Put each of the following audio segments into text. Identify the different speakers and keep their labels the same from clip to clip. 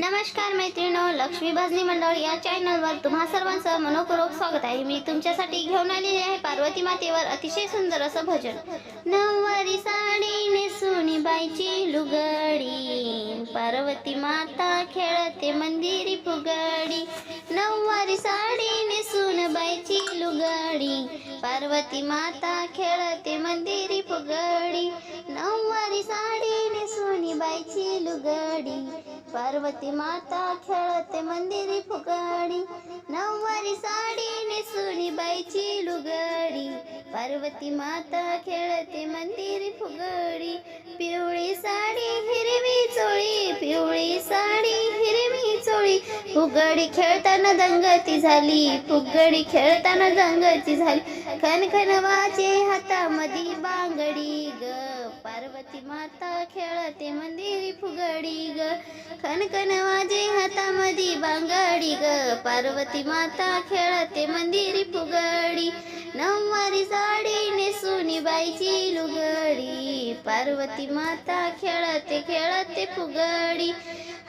Speaker 1: नमस्कार मैत्रिणो लक्ष्मी भजनी मंडळ या चॅनलवर तुम्हा सर्वांचं मनोपूर्वक स्वागत आहे. मी तुमच्यासाठी घेऊन आलेली आहे पार्वती मातेवर अतिशय सुंदर असं भजन. नऊवारी साडी नेसून बाईची लुगडी पार्वती माता खेळते मंदिरी फुगडी. नऊवारी साडी नेसून बाईची लुगडी पार्वती माता खेळते मंदिरी फुगडी. नववारी नेसून लुगाडी. लुगडी पार्वती माता खेळते मंदिरी फुगडी. नऊवारी साडी नेसुनी बाईची लुगडी. पार्वती माता खेळते मंदिरी फुगडी. पिवळी साडी हिरवी चोळी. पिवळी साडी हिरवी चोळी. फुगडी खेळताना दंगती झाली. फुगडी खेळताना दंगती झाली. खन खन हातामध्ये बांगडी ग. पार्वती माता खेळते मंदिरी फुगडी ग. खन खन हातामध्ये बांगडी ग. पार्वती माता खेळते मंदिरी फुगडी. नऊवारी साडी नेसून बाईची लुगडी. पार्वती माता खेळते खेळते फुगडी.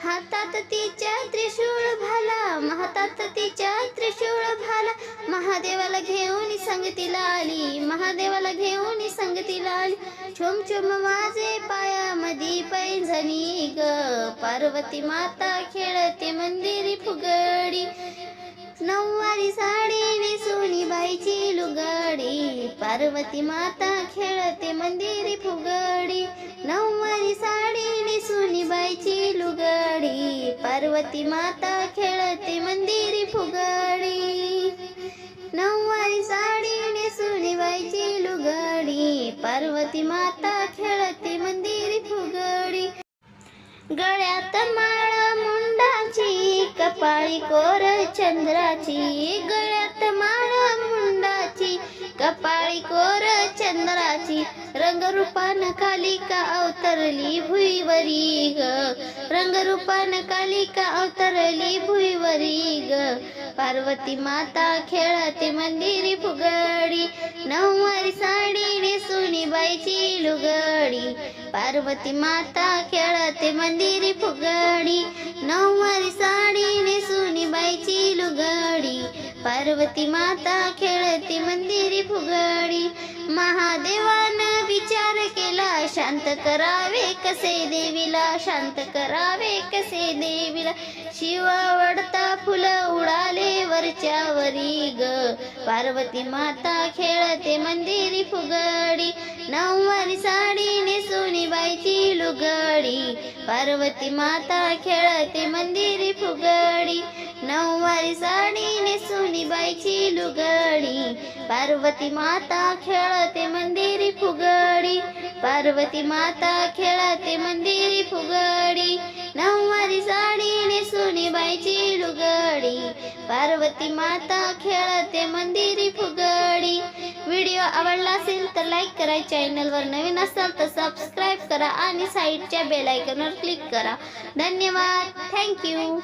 Speaker 1: हातात तिच्या त्रिशूळ भाला हातात तिच्या त्रिशूळ भाला. महादेवाला घेऊन संगतीला आली. महादेवाला घेऊन संगतीला आली. छुम छुम माझे पायामध्ये पैंजणी ग. पार्वती माता खेळते मंदिरी फुगडी. नऊवारी साडी नेसून बाईची लुगडी. पार्वती माता खेळते मंदिरी फुगडी. नऊवारी साडी नेसून बाईची लुगडी. पार्वती माता खेळते मंदिरी फुगडी. नऊवारी साडी नेसून बाईची लुगडी. पार्वती माता खेळते मंदिरी फुगडी. गळ्यात माळ मुंडाची कपाळी कोर चंद्राची. गळ्यात माळ कपाळी कोर चंद्राची रंगरूपान कालिका अवतरली भुईवरी ग. रंगरूपान कालिका अवतरली भुईवरी ग. पार्वती माता खेळते मंदिरी फुगडी. नऊवारी साडी नेसुनी बाईची लुगडी. पार्वती माता खेळते मंदिरी फुगडी. नऊवारी साडी नेसुनी पार्वती माता खेळती मंदिरी फुगडी. महादेवान विचार के शांत करावे कसे देवीला शांत करावे कसे देवीला? शिवावडता फुलं उडाले वरच्या वरी ग. पार्वती माता खेळते मंदिरी फुगडी. नऊवारी साडी नेसुनी बाईची लुगडी. पार्वती माता खेळते मंदिरी फुगडी. नऊवारी साडी नेसुनी बाईची लुगडी. पार्वती माता खेळते मंदिरी फुगडी. पार्वती माता खेळते मंदिरी फुगडी. नऊवारी साडी नेसून बाईची लुगडी. पार्वती माता खेळते मंदिरी फुगडी. व्हिडिओ आवडला असेल तर लाईक करा चॅनलवर नवीन असाल तर सबस्क्राईब करा आणि साईडच्या बेलायकनवर क्लिक करा. धन्यवाद. थँक्यू.